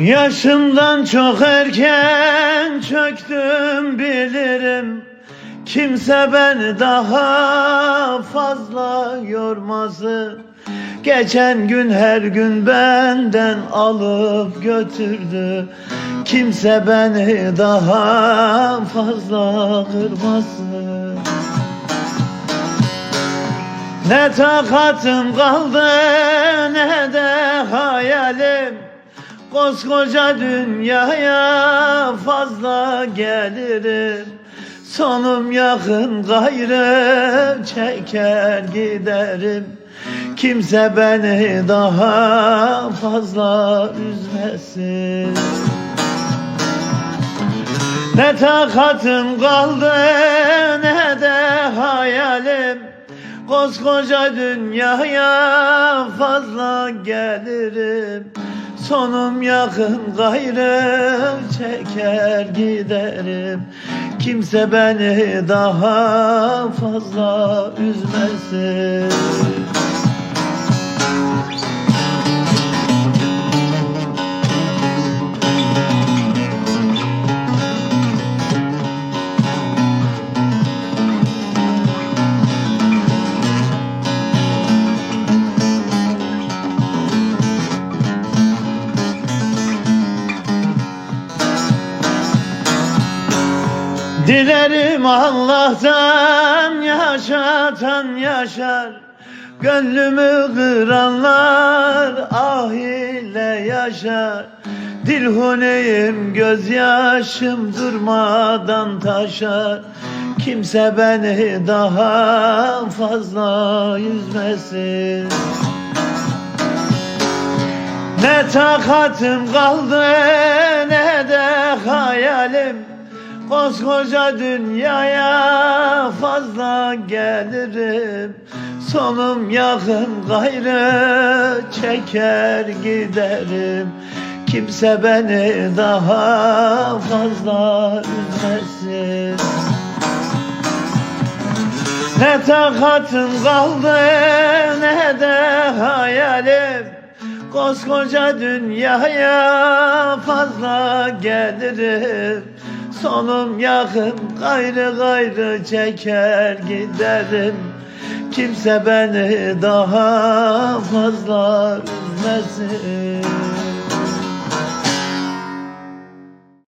Yaşımdan çok erken çöktüm bilirim. Kimse beni daha fazla yormasın Geçen gün her gün benden alıp götürdü. Kimse beni daha fazla kırmasın Ne takatım kaldı ne de hayalim Koskoca dünyaya fazla gelirim. Sonum yakın gayrı çeker giderim. Kimse beni daha fazla üzmesin. Ne takatım kaldı ne de hayalim. Koskoca dünyaya fazla gelirim Sonum yakın gayrı çeker giderim. Kimse beni daha fazla üzmesin Dilerim Allah'tan yaşatan yaşar. Gönlümü kıranlar ah ile yaşar. Dilhuneyim gözyaşım durmadan taşar. Kimse beni daha fazla üzmesin. Ne takatım kaldı ne de hayalim Koskoca dünyaya fazla gelirim. Sonum yakın gayrı çeker giderim. Kimse beni daha fazla üzmesin. Ne takatım kaldı ne de hayalim. Koskoca dünyaya fazla gelirim Sonum yakın gayrı gayrı çeker giderim. Kimse beni daha fazla üzmesin